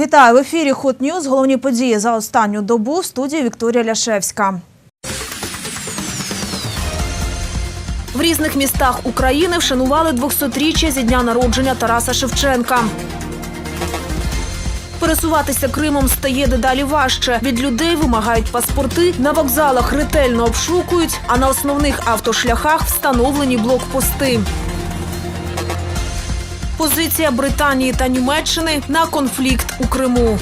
Вітаю в ефірі Hot News. Головні події за останню добу в студії Вікторія Ляшевська. В різних містах України вшанували 200-річчя зі дня народження Тараса Шевченка. Пересуватися Кримом стає дедалі важче. Від людей вимагають паспорти, на вокзалах ретельно обшукують, а на основних автошляхах встановлені блокпости. Позиція Британії та Німеччини на конфлікт у Криму.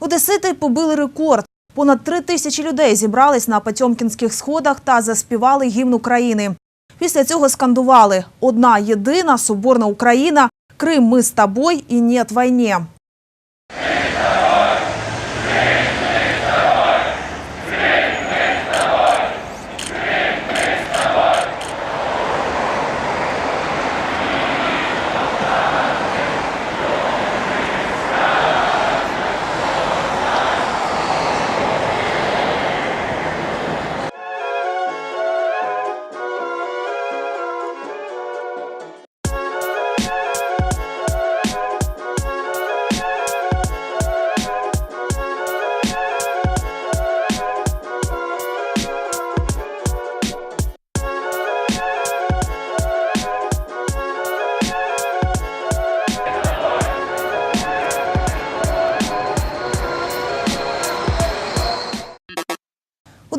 Одесити побили рекорд. Понад три тисячі людей зібрались на Потьомкінських сходах та заспівали гімн України. Після цього скандували Одна єдина соборна Україна, Крим ми з тобою і нет війні.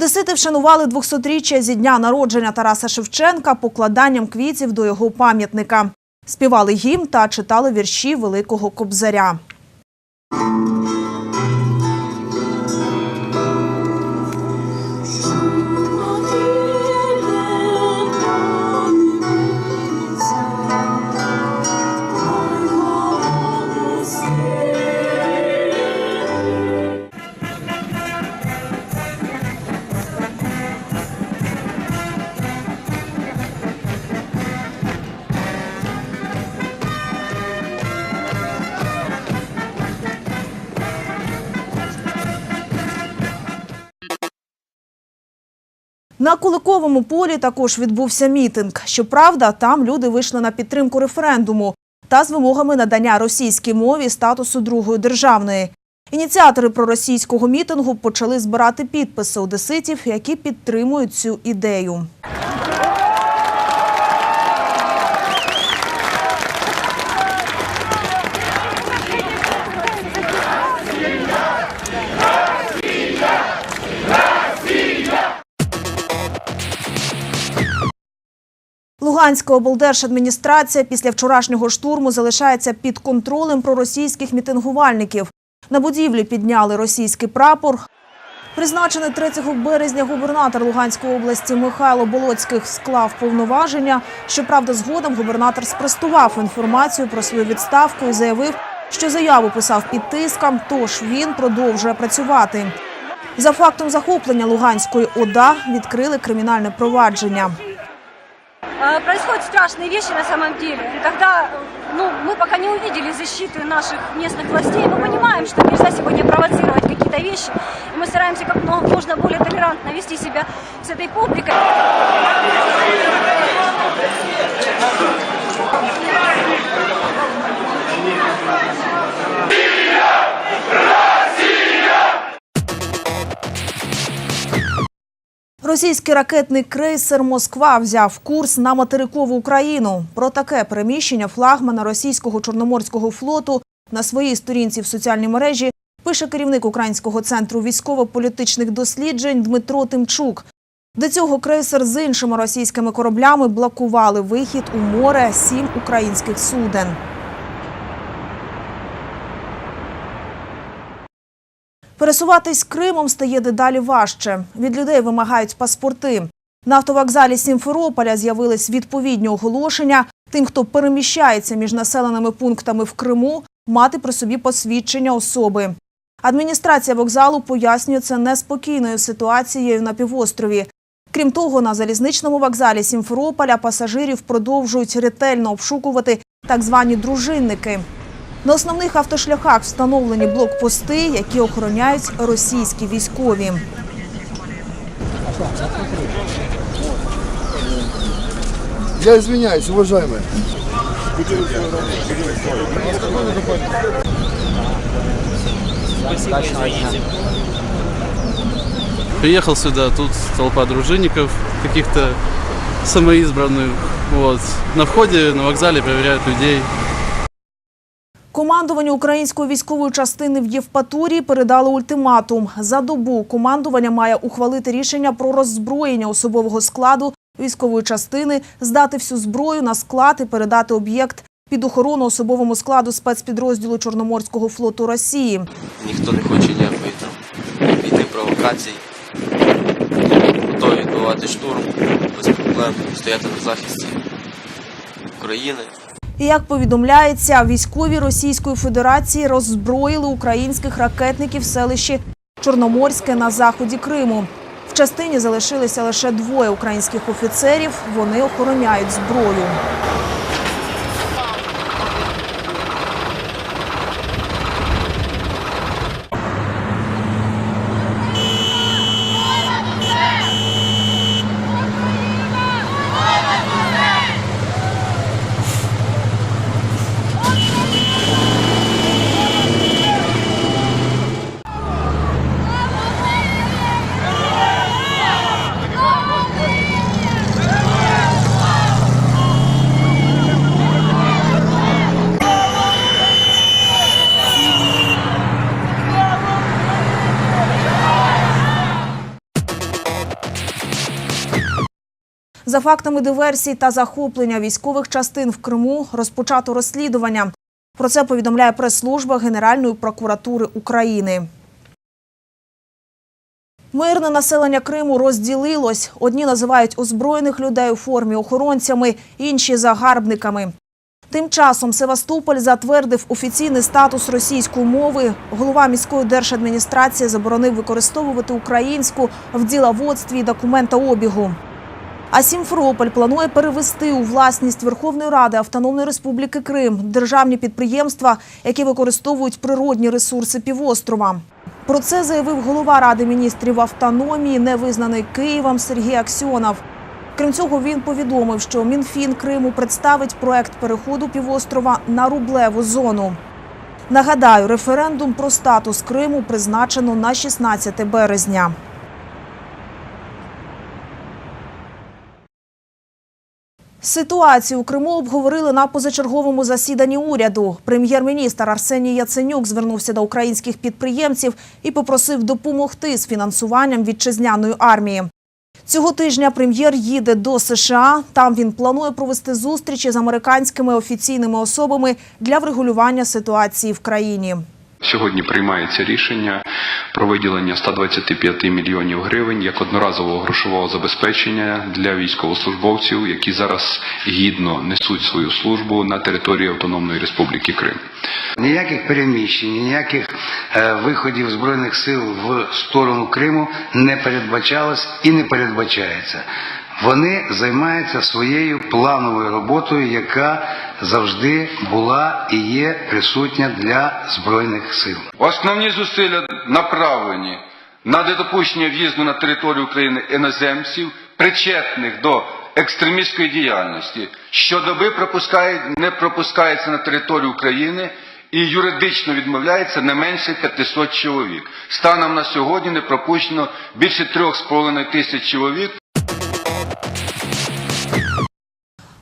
Одесити вшанували 200-річчя зі дня народження Тараса Шевченка покладанням квітів до його пам'ятника. Співали гімн та читали вірші Великого Кобзаря. На Куликовому полі також відбувся мітинг. Щоправда, там люди вийшли на підтримку референдуму та з вимогами надання російській мові статусу другої державної. Ініціатори проросійського мітингу почали збирати підписи одеситів, які підтримують цю ідею. Луганська облдержадміністрація після вчорашнього штурму залишається під контролем проросійських мітингувальників. На будівлі підняли російський прапор. Призначений 3 березня губернатор Луганської області Михайло Болоцьких склав повноваження. Щоправда, згодом губернатор спростував інформацію про свою відставку і заявив, що заяву писав під тиском, тож він продовжує працювати. За фактом захоплення Луганської ОДА відкрили кримінальне провадження. Э, Происходят страшные вещи на самом деле. Когда ну, мы пока не увидели защиты наших местных властей, мы понимаем, что нельзя сегодня провоцировать какие-то вещи. И мы стараемся как можно более толерантно вести себя с этой публикой. Російський ракетний крейсер Москва взяв курс на материкову Україну. Про таке переміщення флагмана російського чорноморського флоту на своїй сторінці в соціальній мережі пише керівник Українського центру військово-політичних досліджень Дмитро Тимчук. До цього крейсер з іншими російськими кораблями блокували вихід у море сім українських суден. Пересуватись Кримом стає дедалі важче. Від людей вимагають паспорти. На автовокзалі Сімферополя з'явились відповідні оголошення. Тим, хто переміщається між населеними пунктами в Криму, мати при собі посвідчення особи. Адміністрація вокзалу пояснює це неспокійною ситуацією на півострові. Крім того, на залізничному вокзалі Сімферополя пасажирів продовжують ретельно обшукувати так звані дружинники. На основних автошляхах встановлені блокпости, які охороняють російські військові. Я извиняюсь, уважаемые. Приехал сюда, тут толпа дружинников, каких-то самоизбранных. Вот. На входе, на вокзале проверяют людей. Командуванню української військової частини в Євпаторії передали ультиматум. За добу командування має ухвалити рішення про роззброєння особового складу військової частини, здати всю зброю на склад і передати об'єкт під охорону особовому складу спецпідрозділу Чорноморського флоту Росії. ніхто не хоче ніякої там війни, провокацій. Готові відбивати штурм, без проблем, стояти на захисті України. Як повідомляється, військові Російської Федерації роззброїли українських ракетників в селищі Чорноморське на заході Криму. В частині залишилися лише двоє українських офіцерів. Вони охороняють зброю. За фактами диверсій та захоплення військових частин в Криму розпочато розслідування. Про це повідомляє прес-служба Генеральної прокуратури України. Мирне населення Криму розділилось. Одні називають озброєних людей у формі охоронцями, інші загарбниками. Тим часом Севастополь затвердив офіційний статус російської мови. Голова міської держадміністрації заборонив використовувати українську в діловодстві і документообігу. А Сімферополь планує перевести у власність Верховної Ради Автономної Республіки Крим державні підприємства, які використовують природні ресурси півострова. Про це заявив голова Ради міністрів автономії, невизнаний Києвом Сергій Аксьонов. Крім цього, він повідомив, що Мінфін Криму представить проект переходу півострова на рублеву зону. Нагадаю, референдум про статус Криму призначено на 16 березня. Ситуацію у Криму обговорили на позачерговому засіданні уряду. Прем'єр-міністр Арсеній Яценюк звернувся до українських підприємців і попросив допомогти з фінансуванням вітчизняної армії. Цього тижня прем'єр їде до США. Там він планує провести зустрічі з американськими офіційними особами для врегулювання ситуації в країні. Сьогодні приймається рішення про виділення 125 мільйонів гривень як одноразового грошового забезпечення для військовослужбовців, які зараз гідно несуть свою службу на території Автономної Республіки Крим. Ніяких переміщень, ніяких е, виходів збройних сил в сторону Криму не передбачалось і не передбачається. Вони займаються своєю плановою роботою, яка завжди була і є присутня для збройних сил. Основні зусилля направлені на недопущення в'їзду на територію України іноземців, причетних до екстремістської діяльності. Щодоби пропускає, не пропускається на територію України і юридично відмовляється не менше 500 чоловік. Станом на сьогодні не пропущено більше 3,5 тисяч чоловік.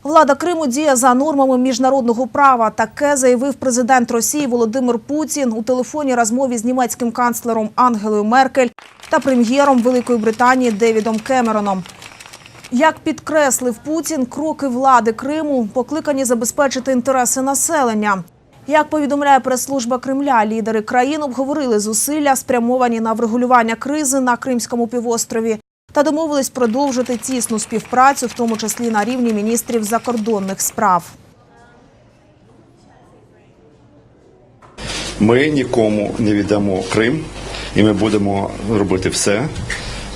Влада Криму діє за нормами міжнародного права. Таке заявив президент Росії Володимир Путін у телефонній розмові з німецьким канцлером Ангелою Меркель та прем'єром Великої Британії Девідом Кемероном. Як підкреслив Путін, кроки влади Криму покликані забезпечити інтереси населення. Як повідомляє прес-служба Кремля, лідери країн обговорили зусилля, спрямовані на врегулювання кризи на Кримському півострові, та домовились продовжити тісну співпрацю, в тому числі на рівні міністрів закордонних справ. Ми нікому не віддамо Крим, і ми будемо робити все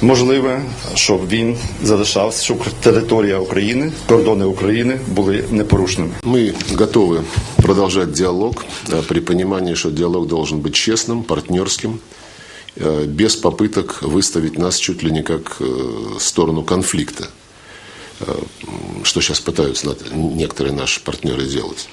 можливе, щоб він залишався, щоб територія України, кордони України були непорушними. Мы готовы продолжать диалог э, при понимании, что диалог должен быть честным, партнерским, э, без попыток выставить нас чуть ли не как э, сторону конфликта, э, что сейчас пытаются над- некоторые наши партнеры делать.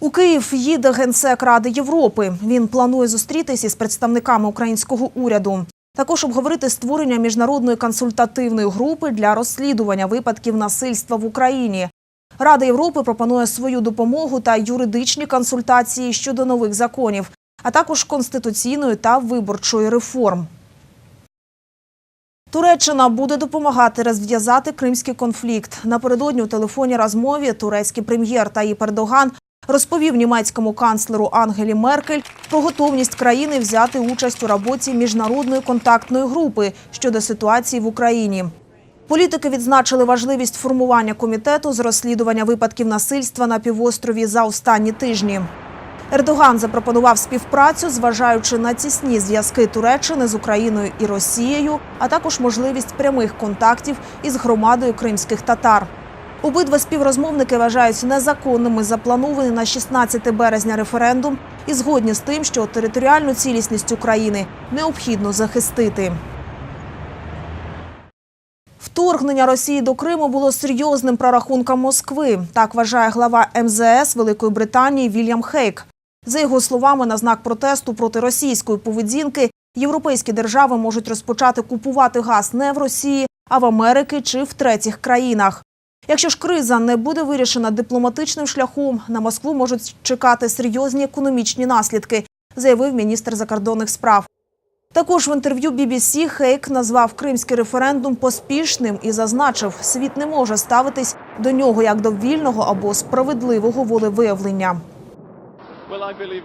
У Київ їде генсек Ради Європи. Він планує зустрітись із представниками українського уряду. Також обговорити створення міжнародної консультативної групи для розслідування випадків насильства в Україні. Рада Європи пропонує свою допомогу та юридичні консультації щодо нових законів, а також конституційної та виборчої реформ. Туреччина буде допомагати розв'язати кримський конфлікт. Напередодні у телефонній розмові турецький прем'єр Таїп Ердоган розповів німецькому канцлеру Ангелі Меркель про готовність країни взяти участь у роботі міжнародної контактної групи щодо ситуації в Україні. Політики відзначили важливість формування комітету з розслідування випадків насильства на півострові за останні тижні. Ердоган запропонував співпрацю, зважаючи на тісні зв'язки Туреччини з Україною і Росією, а також можливість прямих контактів із громадою кримських татар. Обидва співрозмовники вважають незаконними запланований на 16 березня референдум і згодні з тим, що територіальну цілісність України необхідно захистити. Вторгнення Росії до Криму було серйозним прорахунком Москви. Так вважає глава МЗС Великої Британії Вільям Хейк. За його словами, на знак протесту проти російської поведінки європейські держави можуть розпочати купувати газ не в Росії, а в Америки чи в третіх країнах. Якщо ж криза не буде вирішена дипломатичним шляхом, на Москву можуть чекати серйозні економічні наслідки, заявив міністр закордонних справ. Також в інтерв'ю BBC Хейк назвав кримський референдум поспішним і зазначив, світ не може ставитись до нього як до вільного або справедливого волевиявлення.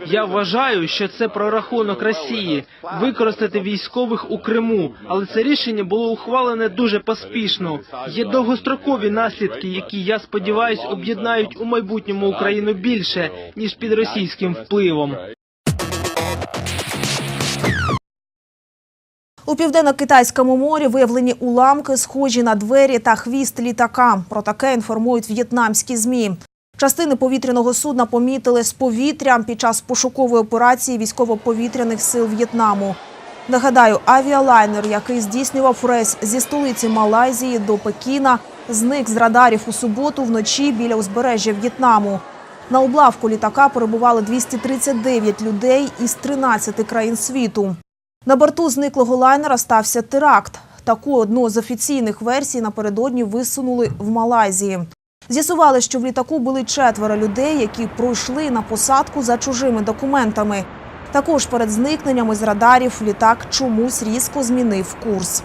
Я вважаю, що це прорахунок Росії використати військових у Криму, але це рішення було ухвалене дуже поспішно. Є довгострокові наслідки, які я сподіваюся об'єднають у майбутньому Україну більше ніж під російським впливом. У південно-китайському морі виявлені уламки, схожі на двері та хвіст літака. Про таке інформують в'єтнамські змі. Частини повітряного судна помітили з повітря під час пошукової операції військово-повітряних сил В'єтнаму. Нагадаю, авіалайнер, який здійснював рейс зі столиці Малайзії до Пекіна, зник з радарів у суботу вночі біля узбережжя В'єтнаму. На облавку літака перебували 239 людей із 13 країн світу. На борту зниклого лайнера стався теракт. Таку одну з офіційних версій напередодні висунули в Малайзії. З'ясували, що в літаку були четверо людей, які пройшли на посадку за чужими документами. Також перед зникненням із радарів літак чомусь різко змінив курс.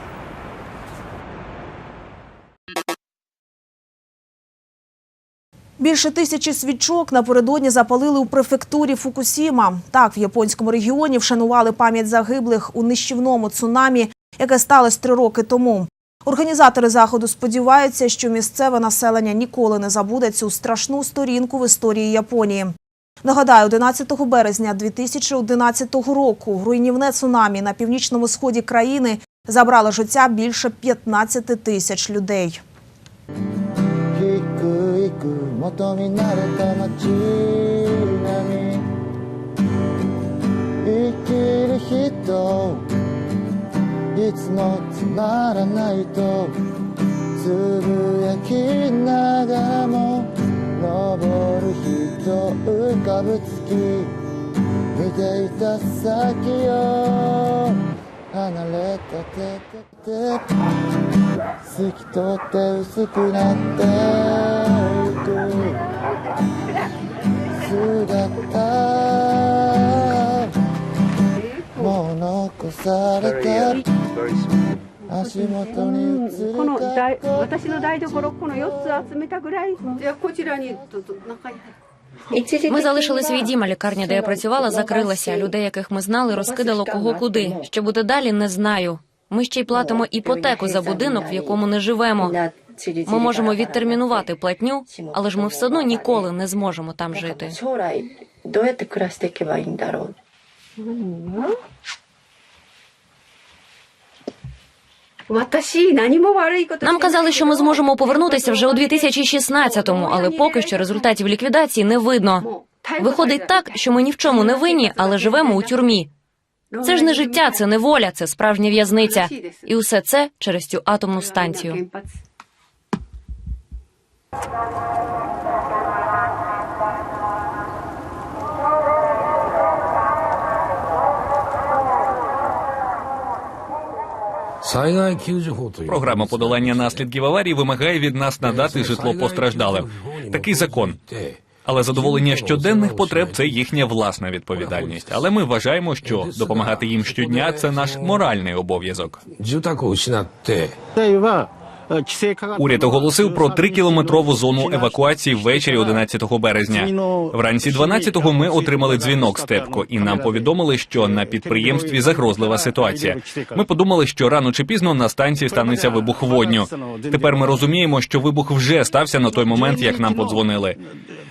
Більше тисячі свічок напередодні запалили у префектурі Фукусіма. Так, в японському регіоні вшанували пам'ять загиблих у нищівному цунамі, яке сталося три роки тому. Організатори заходу сподіваються, що місцеве населення ніколи не забуде цю страшну сторінку в історії Японії. Нагадаю, 11 березня 2011 року руйнівне цунамі на північному сході країни забрало життя більше 15 тисяч людей. いつもつまらないとつぶやきながらも登る人浮かぶ月見ていた先よ離れた手と手透き通って薄くなってゆく。姿残された足元に映るこの台私の台所この4つ集めたぐらいじゃあこちらにとと中に入って Ми залишили свій дім, а лікарня, де я працювала, закрилася. Людей, яких ми знали, розкидало кого куди. Що буде далі, не знаю. Ми ще й платимо іпотеку за будинок, в якому не живемо. Ми можемо відтермінувати платню, але ж ми все одно ніколи не зможемо там жити. Нам казали, що ми зможемо повернутися вже у 2016-му, але поки що результатів ліквідації не видно. Виходить так, що ми ні в чому не винні, але живемо у тюрмі. Це ж не життя, це не воля, це справжня в'язниця. І усе це через цю атомну станцію. Програма подолання наслідків аварії вимагає від нас надати житло постраждалим. Такий закон. Але задоволення щоденних потреб це їхня власна відповідальність. Але ми вважаємо, що допомагати їм щодня це наш моральний обов'язок. Уряд оголосив про трикілометрову зону евакуації ввечері 11 березня. Вранці 12-го ми отримали дзвінок з ТЕПКО, і нам повідомили, що на підприємстві загрозлива ситуація. Ми подумали, що рано чи пізно на станції станеться вибух водню. Тепер ми розуміємо, що вибух вже стався на той момент, як нам подзвонили.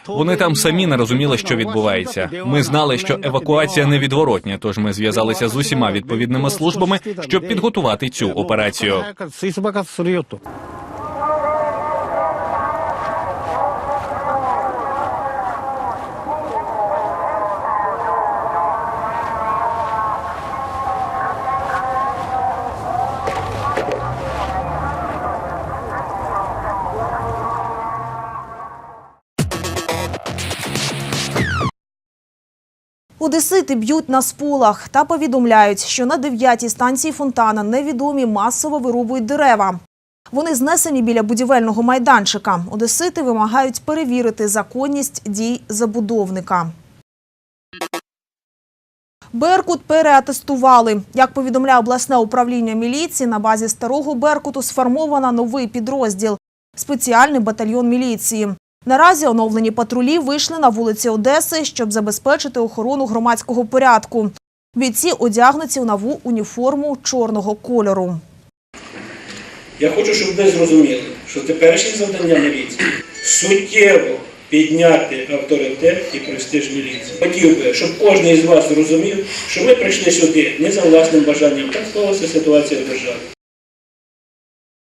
Вони там самі не розуміли, що відбувається. Ми знали, що евакуація невідворотня, тож ми зв'язалися з усіма відповідними службами, щоб підготувати цю операцію. Одесити б'ють на сполах та повідомляють, що на дев'ятій станції фонтана невідомі масово вирубують дерева. Вони знесені біля будівельного майданчика. Одесити вимагають перевірити законність дій забудовника. Беркут переатестували. Як повідомляє обласне управління міліції, на базі старого Беркуту сформовано новий підрозділ – спеціальний батальйон міліції. Наразі оновлені патрулі вийшли на вулиці Одеси, щоб забезпечити охорону громадського порядку. Бійці одягнуті у нову уніформу чорного кольору. Я хочу, щоб ви зрозуміли, що теперішнє завдання міліції суттєво підняти авторитет і престиж міліції. Хотів би, щоб кожен із вас зрозумів, що ми прийшли сюди не за власним бажанням. Так склалася ситуація в державі.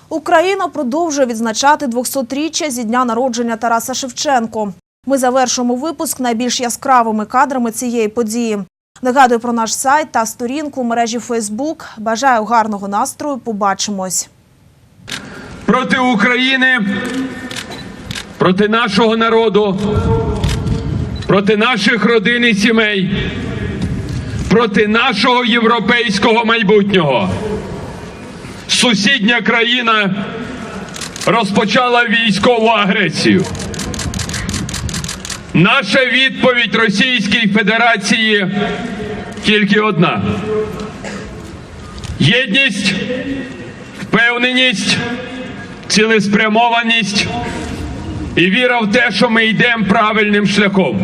Україна продовжує відзначати 200-річчя зі дня народження Тараса Шевченко. Ми завершуємо випуск найбільш яскравими кадрами цієї події. Нагадую про наш сайт та сторінку в мережі Фейсбук. Бажаю гарного настрою. Побачимось. Проти України, проти нашого народу, проти наших родин і сімей, проти нашого європейського майбутнього. Сусідня країна розпочала військову агресію. Наша відповідь Російській Федерації тільки одна: єдність, впевненість, цілеспрямованість і віра в те, що ми йдемо правильним шляхом.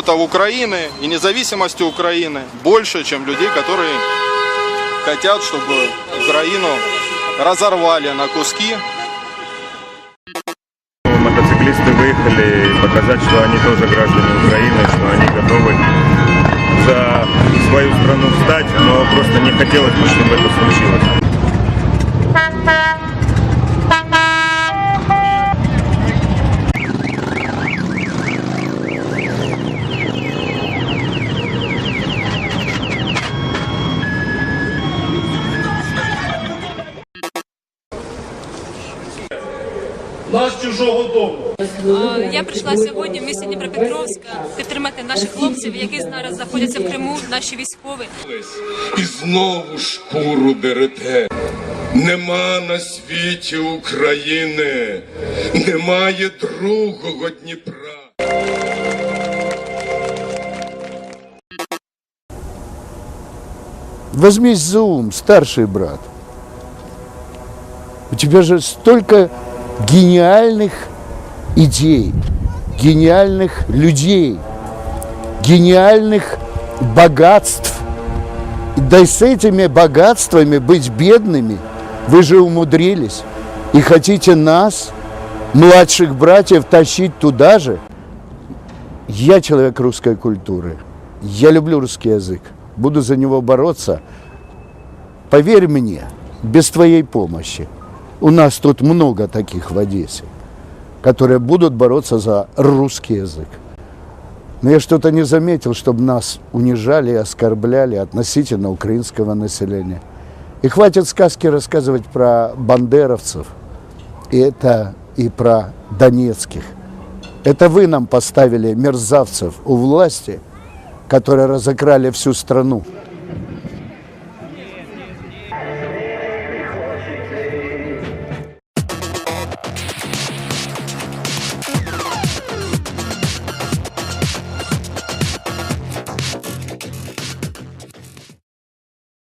Патриотов Украины и независимости Украины больше, чем людей, которые хотят, чтобы Украину разорвали на куски. Мотоциклисты выехали показать, что они тоже граждане Украины, что они готовы за свою страну встать, но просто не хотелось бы, чтобы это случилось. Я прийшла сьогодні в місті Дніпропетровська підтримати наших хлопців, які зараз знаходяться в Криму, наші військові. і знову шкуру дерете. Нема на світі України, немає другого Дніпра. Возьмись за ум, старший брат. У тебя же столько гениальных идей, гениальных людей, гениальных богатств. Да и с этими богатствами быть бедными вы же умудрились. И хотите нас, младших братьев, тащить туда же? Я человек русской культуры. Я люблю русский язык. Буду за него бороться. Поверь мне, без твоей помощи. У нас тут много таких в Одессе, которые будут бороться за русский язык. Но я что-то не заметил, чтобы нас унижали и оскорбляли относительно украинского населения. И хватит сказки рассказывать про бандеровцев, и это и про донецких. Это вы нам поставили мерзавцев у власти, которые разокрали всю страну.